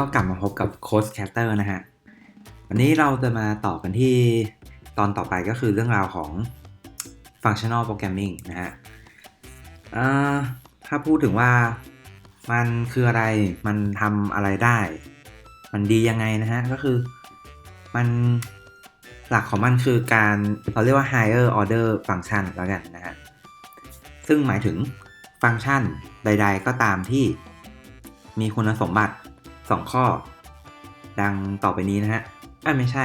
ก็กลับมาพบกับโค้ชแคสเตอร์นะฮะ วันนี้เราจะมาต่อกันที่ตอนต่อไปก็คือเรื่องราวของ functional programming นะฮะถ้าพูดถึงว่ามันคืออะไร มันทำอะไรได้ มันดียังไงนะฮะ ก็คือมันหลักของมันคือการเราเรียกว่า higher order function แล้วกันนะฮะ ซึ่งหมายถึงฟังก์ชันใด ๆ ก็ตามที่มีคุณสมบัติ 2 ข้อ ดังต่อไปนี้นะฮะอะไม่ใช่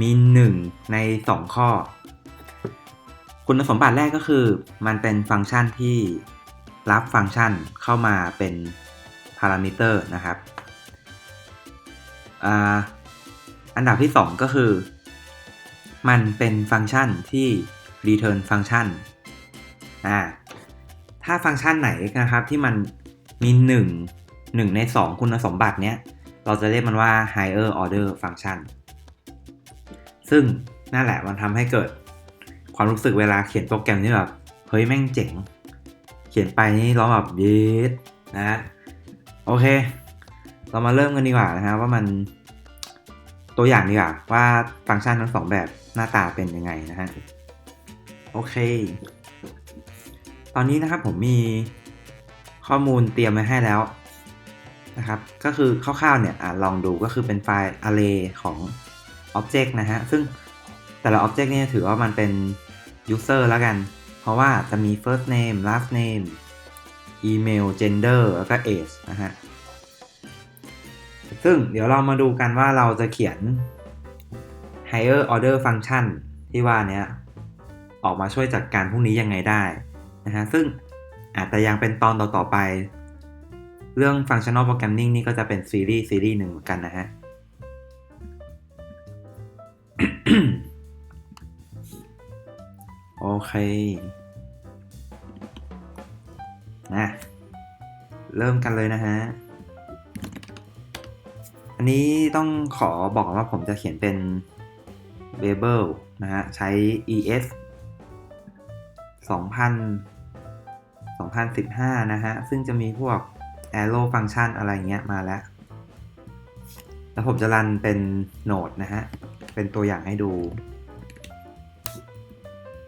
มี 1 ใน 2 ข้อ คุณสมบัติแรกก็คือ มันเป็นฟังก์ชันที่รับฟังก์ชันเข้ามาเป็นพารามิเตอร์นะครับอันดับที่ 2 ก็คือ มันเป็นฟังก์ชันที่ return ฟังก์ชันอ่าถ้าฟังก์ชันไหนนะครับที่มันมี 1 1 ใน 2 คุณสมบัติเนี้ย เราจะเรียกมันว่า higher order function ซึ่งนั่นแหละมันทำให้เกิดความรู้สึกเวลาเขียนโปรแกรมที่แบบ เฮ้ยแม่งเจ๋ง เขียนไปนี่เราแบบเย็ดนะฮะโอเค เรามาเริ่มกันดีกว่านะฮะว่ามันตัวอย่างดีกว่าว่าฟังก์ชันทั้งสองแบบหน้าตาเป็นยังไงนะฮะโอเค ตอนนี้นะครับผมมีข้อมูลเตรียมไว้ให้แล้ว นะครับ ก็คือคร่าวๆเนี่ยอลองดูก็คือเป็นไฟล์ array ของ object นะฮะ ซึ่งแต่ละ object เนี่ยถือว่ามันเป็น user แล้วกัน เพราะว่าจะมี first name last name email gender แล้วก็ age นะฮะ ซึ่งเดี๋ยวเรามาดูกันว่าเราจะเขียน higher order function ที่ว่านี้ออกมาช่วยจัดการพวกนี้ยังไงได้นะฮะ ซึ่งอาจจะยังเป็นตอนต่อๆไป เรื่อง functional programming นี่ก็จะเป็นซีรีส์ซีรีส์หนึ่งเหมือนกันนะฮะ โอเคนะเริ่มกันเลยนะฮะ อันนี้ต้องขอบอกว่าผมจะเขียนเป็น v a b l นะฮะ ใช้ es 2000 2015 นะฮะ ซึ่งจะมีพวก arrow function อะไรเงี้ยมาแล้ว แล้วผมจะรันเป็นโนดนะฮะ เป็นตัวอย่างให้ดู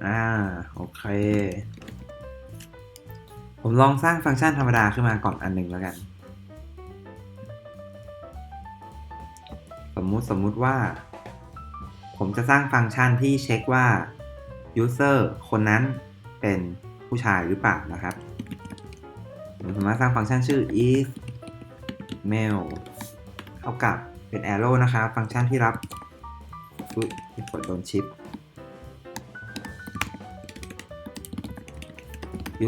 อ่า โอเค ผมลองสร้างฟังก์ชันธรรมดาขึ้นมาก่อนอันหนึ่งแล้วกัน สมมุติสมมุติว่า ผมจะสร้างฟังก์ชันที่เช็คว่า user คนนั้นเป็นผู้ชายหรือเปล่านะครับ ผมสามารถสร้างฟังก์ชันชื่อ is male เท่ากับเป็น arrow นะครับฟังก์ชันที่รับอุ้ยกดโดนชิป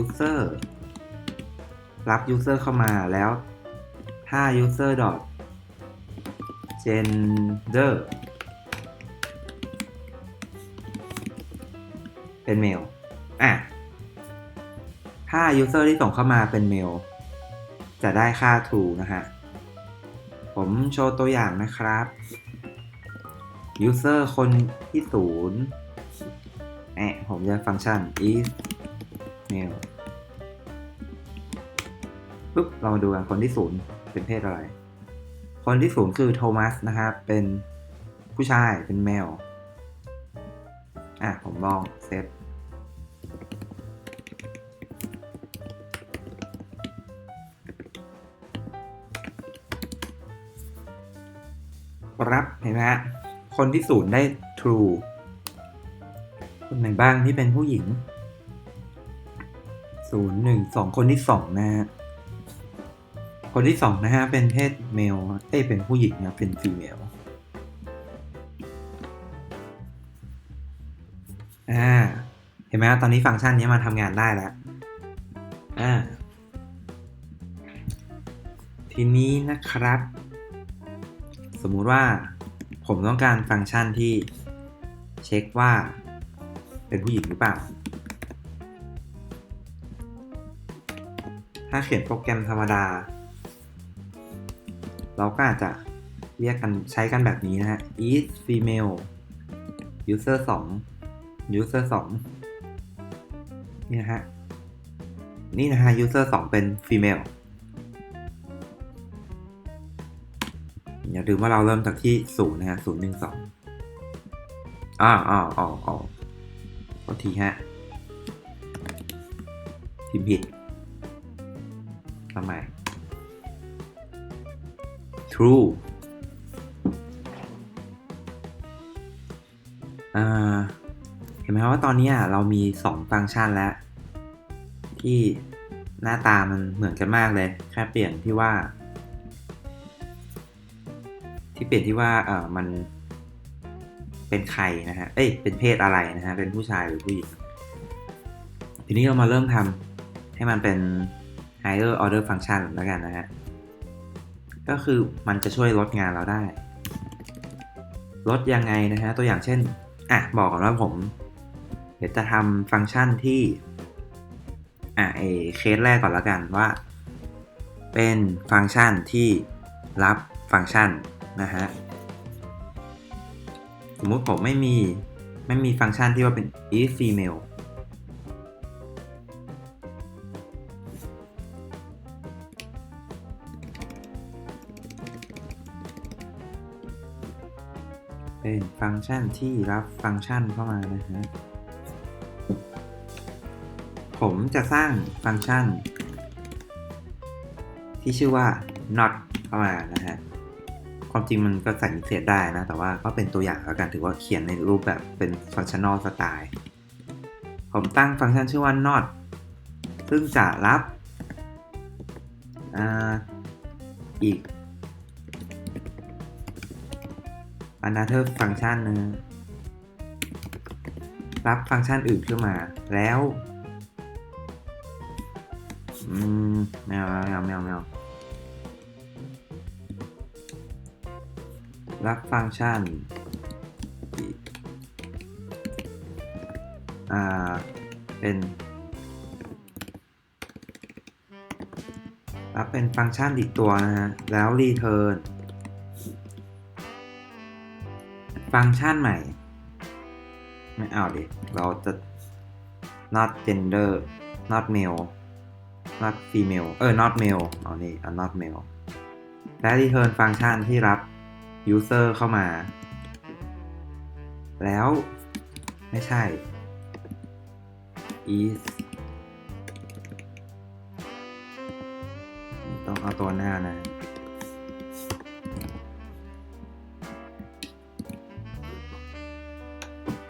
user รับ user เข้ามาแล้วถ้า user dot gender เป็น male ถ้า user ที่ส่งเข้ามาเป็น male จะได้ค่า true นะฮะ ผมโชว์ตัวอย่างนะครับ user คนที่ศูนย์แอะผมจะฟังก์ชัน is mail ปุ๊บ เรามาดูกันคนที่ศูนย์เป็นเพศอะไร คนที่ศูนย์คือโทมัสนะครับ เป็นผู้ชายเป็นแมว อะ ผมลองเซต รับเห็นไหมฮะคนที่ศูนย์ได้ true คนไหนบ้างที่เป็นผู้หญิง ศูนย์หนึ่งสองคนที่สองนะฮะคนที่สองนะฮะเป็นเพศเมลเอ้เป็นผู้หญิงนะเป็นฟีเมลอ่าเห็นไหมฮะตอนนี้ฟังก์ชันนี้มาทำงานได้แล้วอ่าทีนี้นะครับ สมมุติว่าผมต้องการฟังก์ชันที่เช็คว่าเป็นผู้หญิงหรือเปล่า ถ้าเขียนโปรแกรมธรรมดา เราก็อาจจะเรียกกันใช้กันแบบนี้นะฮะ is female user 2 user 2นี่นะฮะ นี่นะฮะ user 2 เป็น female อย่าลืมว่าเราเริ่มจากที่ศูนย์นะฮะศูนย์หนึ่งสองอ้าวอ้าวอ้าวอ้าวโทษทีฮะพิมพ์ผิดทำไม true เห็นไหมครับว่าตอนนี้เรามี 2 ฟังก์ชันแล้ว ที่หน้าตามันเหมือนกันมากเลย แค่เปลี่ยนที่ว่า ที่เปลี่ยนที่ว่าเออมันเป็นใครนะฮะ เอ้ย เป็นเพศอะไรนะฮะ เป็นผู้ชายหรือผู้หญิง ทีนี้เรามาเริ่มทำให้มันเป็น higher order function แล้วกันนะฮะ ก็คือมันจะช่วยลดงานเราได้ ลดยังไงนะฮะ ตัวอย่างเช่น อะ บอกก่อนว่าผม เดี๋ยวจะทำฟังก์ชันที่ อะเอเคสแรกก่อนแล้วกันว่า เป็นฟังก์ชันที่รับฟังก์ชัน นะฮะ สมมุติผมไม่มี ไม่มีฟังก์ชันที่ว่าเป็น if female เป็นฟังก์ชันที่รับฟังก์ชันเข้ามานะฮะ ผมจะสร้างฟังก์ชัน ที่ชื่อว่า not เข้ามานะฮะ ความจริงมันก็ใส่เศษได้นะ แต่ว่าก็เป็นตัวอย่างแล้วกันถือว่าเขียนในรูปแบบเป็น functional style ผมตั้งฟังก์ชันชื่อว่า not ซึ่งจะรับออีก another function นะฮะรับฟังก์ชันอื่นขึ้นมาแล้ว อืมแมวแมวแมวแมว รับฟังก์ชันอีกเป็นรับเป็นฟังก์ชันอีกตัวนะฮะ แล้ว return ฟังก์ชันใหม่ ไม่เอาดิ เราจะ not gender not male not female เออ not male เอานี่ not male และ return ฟังก์ชันที่รับ user เข้ามา แล้วไม่ใช่ is ต้องเอาตัวหน้านะ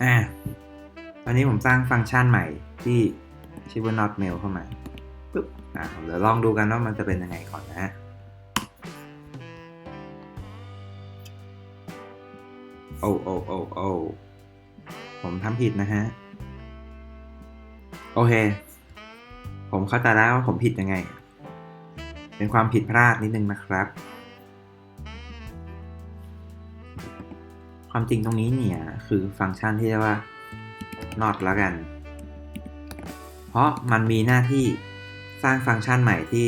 อะตอนนี้ผมสร้างฟังก์ชันใหม่ที่ชื่อว่า not mail เข้ามาปุ๊บ อะเดี๋ยวลองดูกันว่ามันจะเป็นยังไงก่อนนะ อ้โอ้โอ้โอ้ผมทำผิดนะฮะ โอเค ผมเข้าใจแล้วว่าผมผิดยังไง เป็นความผิดพลาดนิดนึงนะครับ ความจริงตรงนี้เนี่ย คือฟังก์ชันที่เรียกว่า not แล้วกัน เพราะมันมีหน้าที่สร้างฟังก์ชันใหม่ที่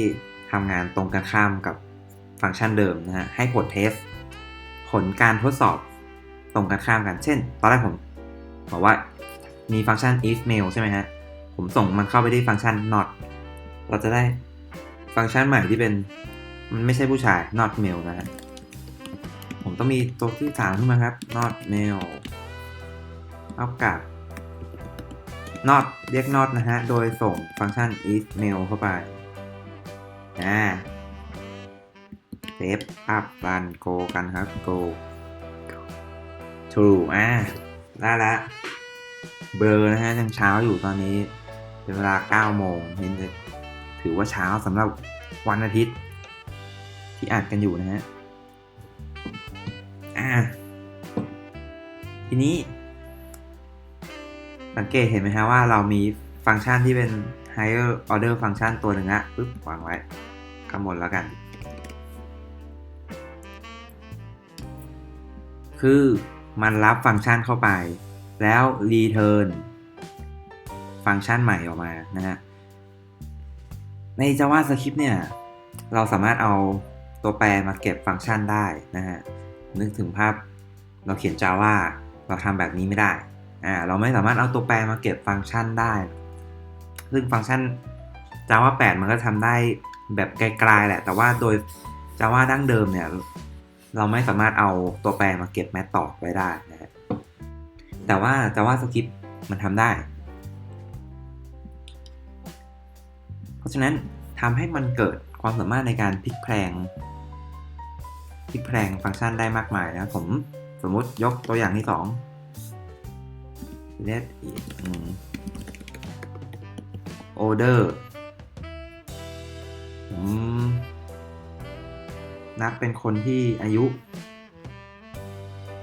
ทำงานตรงกันข้ามกับฟังก์ชันเดิมนะฮะ ให้ผลเทสผลการทดสอบ ตรงกันข้ามกัน เช่น ตอนแรกผมบอกว่ามีฟังก์ชัน if mail ใช่ไหมฮะ ผมส่งมันเข้าไปที่ฟังก์ชัน not เราจะได้ฟังก์ชันใหม่ที่เป็น มันไม่ใช่ผู้ชาย not male นะฮะ ผมต้องมีตัวที่สามขึ้นมาครับ not male เท่ากับ not เรียก not นะฮะ โดยส่งฟังก์ชัน if male เข้าไปอ่าเซฟอัพรันโกกันครับ go true อ่าได้ละเบลอนะฮะยังเช้าอยู่ตอนนี้เป็นเวลา9โมงเห็นเลยถือว่าเช้าสำหรับวันอาทิตย์ ที่อัดกันอยู่นะฮะอ่าทีนี้ สังเกตเห็นไหมฮะว่าเรามีฟังก์ชันที่เป็น higher order ฟังก์ชันตัวหนึ่งอะปึ๊บวางไว้ข้างบนแล้วกัน คือ มันรับฟังก์ชันเข้าไป แล้ว return ฟังก์ชันใหม่ออกมานะฮะ ใน JavaScript เนี่ย เราสามารถเอาตัวแปรมาเก็บฟังก์ชันได้นะฮะ นึกถึงภาพเราเขียน Java เราทำแบบนี้ไม่ได้ อ่า เราไม่สามารถเอาตัวแปรมาเก็บฟังก์ชันได้ ซึ่งฟังก์ชัน Java 8 มันก็ทำได้แบบไกลๆแหละ แต่ว่าโดย Java ดั้งเดิมเนี่ย ไม่สามารถเอาตัวแปรมาเก็บแมทต่อไว้ได้นะฮะแต่ว่าแต่ว่าสคริปต์มันทำได้ เพราะฉะนั้นทำให้มันเกิดความสามารถในการพลิกแพลงพลิกแพลงฟังก์ชันได้มากมายนะผมสมมุติยกตัวอย่างที่สอง let order ผม นับเป็นคนที่อายุ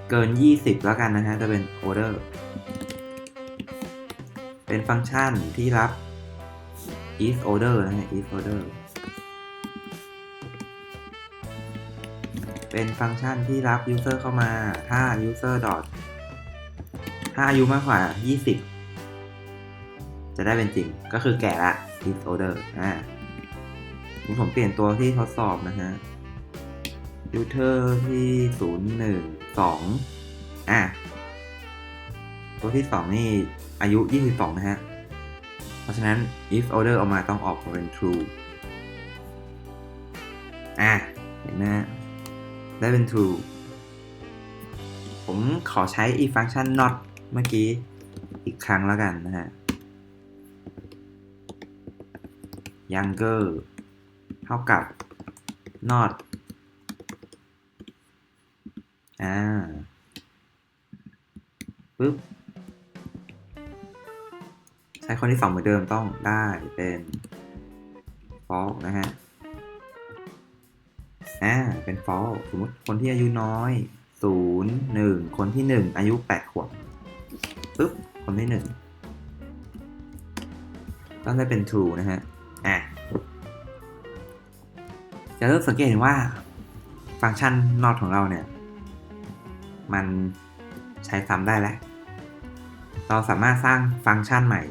เกิน 20 แล้วกันนะฮะ จะเป็น order เป็นฟังก์ชันที่รับ is order นะฮะ is order เป็นฟังก์ชันที่รับ user เข้ามาถ้า user dot ถ้าอายุมากกว่า 20 จะได้เป็นจริง ก็คือแก่ละ is order อ่าผมเปลี่ยนตัวที่ทดสอบนะฮะ user ที่0 1 2อะ ตัวที่2นี่อายุ 22 นะฮะ เพราะฉะนั้น if order ออกมาต้องออกมาเป็น true อะ เห็นไหมฮะได้เป็น true ผมขอใช้ if function not เมื่อกี้อีกครั้งแล้วกันนะฮะ younger เท่ากับ not อ่าปึ๊บใช้คนที่สองเหมือนเดิมต้องได้เป็น false นะฮะอ่าเป็น false สมมติคนที่อายุน้อย0 1คนที่1อายุ8ขวบปึ๊บคนที่1ต้องได้เป็น true นะฮะอะจะเริ่มสังเกตเห็นว่าฟังก์ชัน not ของเราเนี่ย มันใช้ซ้ำได้แล้ว เราสามารถสร้างฟังก์ชันใหม่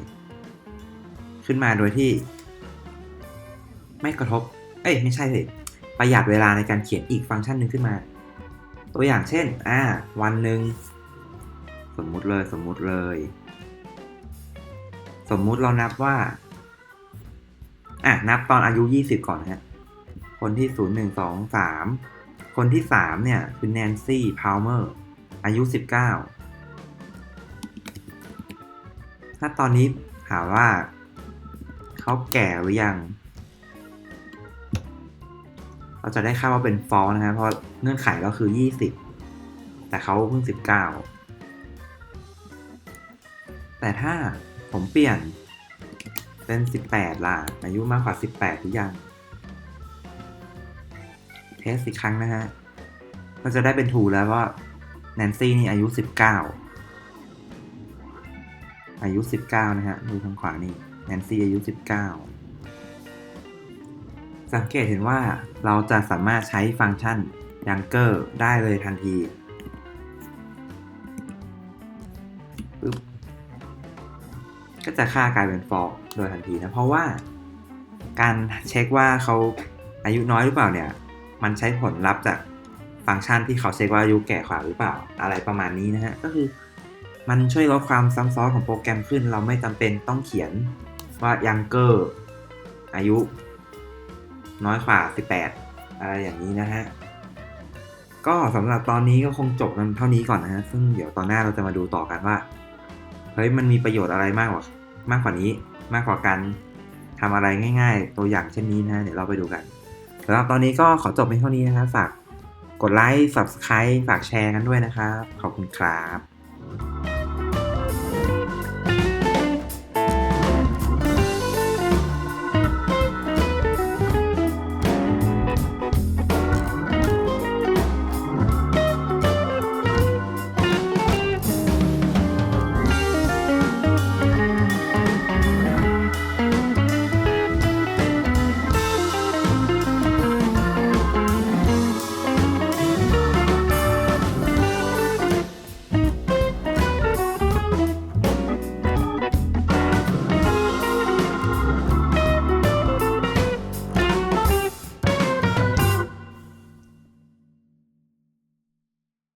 ขึ้นมาโดยที่ ไม่กระทบ เอ้ยไม่ใช่สิประหยัดเวลาในการเขียนอีกฟังก์ชันหนึ่งขึ้นมา ตัวอย่างเช่น อ่า วันหนึ่งสมมุติเลยสมมุติเลย สมมุติเรานับว่า อะ นับตอนอายุ 20 ก่อนนะฮะ คนที่ 0 1 2 3 คนที่ 3 เนี่ย คือแนนซี่พาวเมอร์ อายุ 19 ถ้าตอนนี้ถามว่า เขาแก่หรือยัง เราจะได้ค่าว่าเป็น false นะฮะเพราะเงื่อนไขก็คือ 20 แต่เขาเพิ่ง 19 แต่ถ้าผมเปลี่ยนเป็น 18 ล่ะ อายุมากกว่า 18 หรือยัง เทสอีกครั้งนะฮะ ก็จะได้เป็นถูแล้วว่า แนนซี่นี่อายุ 19 อายุ 19 นะฮะ ดูทางขวานี่ แนนซี่อายุ 19 สังเกตเห็นว่าเราจะสามารถใช้ฟังก์ชัน younger ได้เลยทันทีปึ๊บก็จะค่ากลายเป็น false โดยทันทีนะ เพราะว่าการเช็คว่าเขาอายุน้อยหรือเปล่าเนี่ย มันใช้ผลลัพธ์จาก ฟังก์ชันที่เขาเช็คว่าอายุแก่กว่าหรือเปล่าอะไรประมาณนี้นะฮะก็คือมันช่วยลดความซ้ำซ้อนของโปรแกรมขึ้น เราไม่จำเป็นต้องเขียนว่า younger อายุ น้อยกว่า 18 อะไรอย่างนี้นะฮะ ก็สำหรับตอนนี้ก็คงจบกันเท่านี้ก่อนนะฮะ ซึ่งเดี๋ยวตอนหน้าเราจะมาดูต่อกันว่า เฮ้ยมันมีประโยชน์อะไรมากกว่ามากกว่านี้ มากกว่าการทำอะไรง่าย ๆ ตัวอย่างเช่นนี้นะ เดี๋ยวเราไปดูกันสำหรับตอนนี้ก็ขอจบเพียงเท่านี้นะครับฝาก กดไลค์ subscribe ฝากแชร์กันด้วยนะครับ ขอบคุณครับ